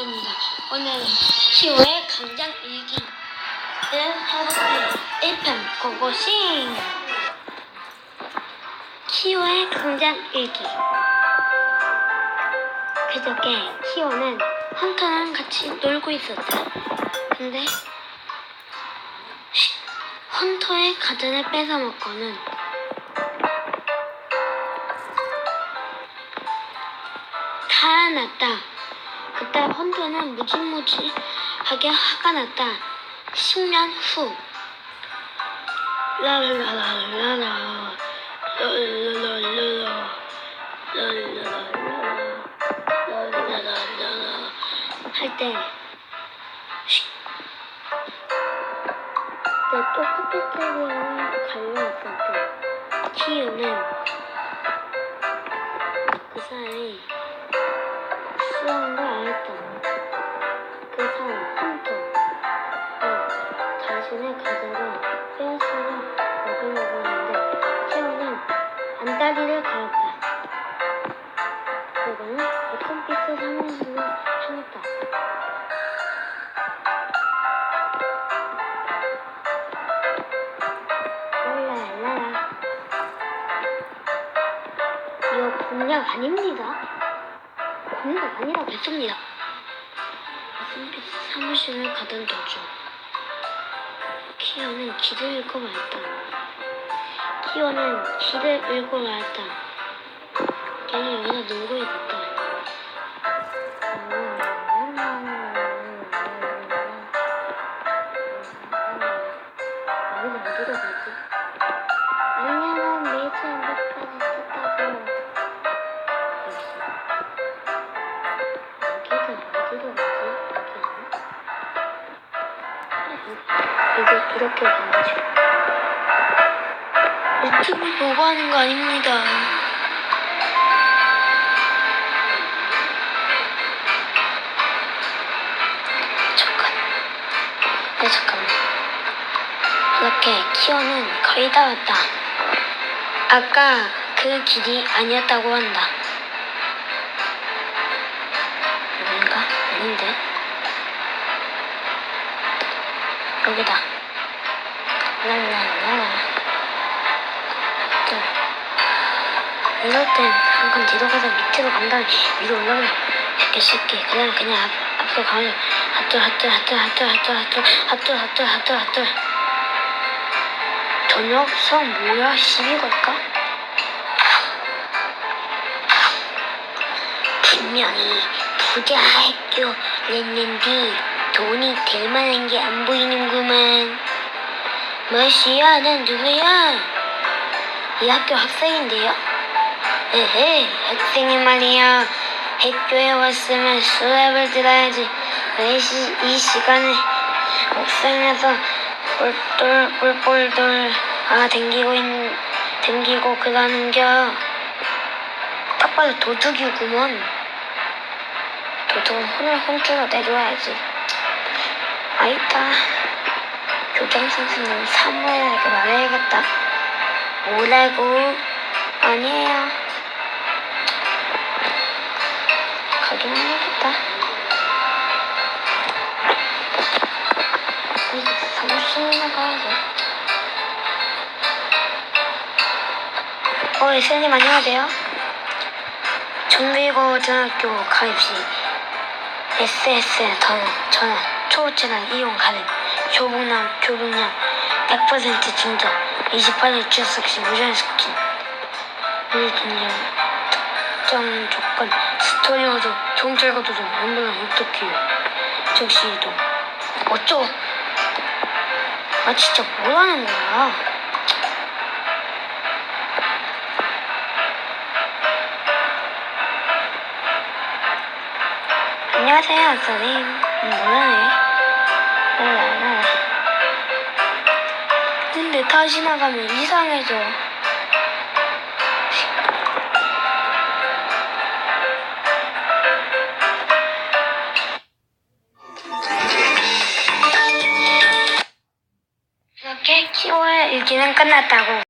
반갑습니다. 오늘은 키오의 강장 일기를 해볼게요. 1편 고고싱! 키오의 강장 일기. 그저께 키오는 헌터랑 같이 놀고 있었다. 근데 시- 헌터의 가전을 뺏어먹고는 달아났다. 그때 헌터는 무지무지하게 화가 났다. 10년 후. 라라라라라. 할 때. 쉿. 그때 또 카페테리아에 갈려왔을 때. 키우는 어, 가자를 빼앗으려 먹으려고 하는데 키오는 안다리를 갈았다. 그리고는 어떤 빛을 사무실로 향했다. 랄라랄라라 이거 공략 아닙니다. 공략 아니라고 했습니다. 선빛 사무실을 가던 도중 키오는 길을 잃고 말았다. 키오는 길을 잃고 말았다. 걔는 여기서 놀고 있었다. 여기서 어디로 가지? 이제 이렇게 가야죠. 유튜브 보고 하는 거 아닙니다. 잠깐. 네, 잠깐만. 이렇게 키오는 거의 다 왔다. 아까 그 길이 아니었다고 한다. 아닌가? 아닌데. 여기다. 랄랄랄라. 또. 이럴 땐 한칸 뒤로 가서 밑으로 간 다음에 위로 쉽게 쉽게 그냥 그냥 앞, 앞으로 가면 핫돌 핫돌 핫돌 핫돌 핫돌 핫돌 핫돌 핫돌 핫돌 핫돌 저 녀석 뭐야 시비 걸까? 분명히 부자 학교 랬는데 돈이 될 만한 게 안 보이는구만. 뭐시야, 난 누구야? 이 학교 학생인데요? 에헤, 학생이 말이야. 학교에 왔으면 수업을 들어야지. 왜 시, 이 시간에 옥상에서 뿔돌, 뿔뿔돌, 아, 댕기고 있, 댕기고 그러는겨. 딱 봐도 도둑이구먼. 도둑은 혼을 혼쭐로 내줘야지. 아이다. 교장 선생님 사무엘에게 말해야겠다. 뭐라고? 아니에요. 가긴 해야겠다. 이제 사무실이나 가야지. 어, 예, 선생님 안녕하세요. 정비고 등학교 가입 시 SS 전원, 전원, 초보채널 이용 가능, 교복량, 교복량 100% 증정, 28일 출석 시 무전 스킨, 무전량, 특정 조건, 스토리 모드, 경찰과 도전, 원본은 어떻게 해? 즉시 이동. 어쩌? 아 진짜 뭐라는 거야? 안녕하세요, 선생님. 음, 뭐라네? 근데 다시 나가면 이상해져. 이렇게 키오의 일기는 끝났다고.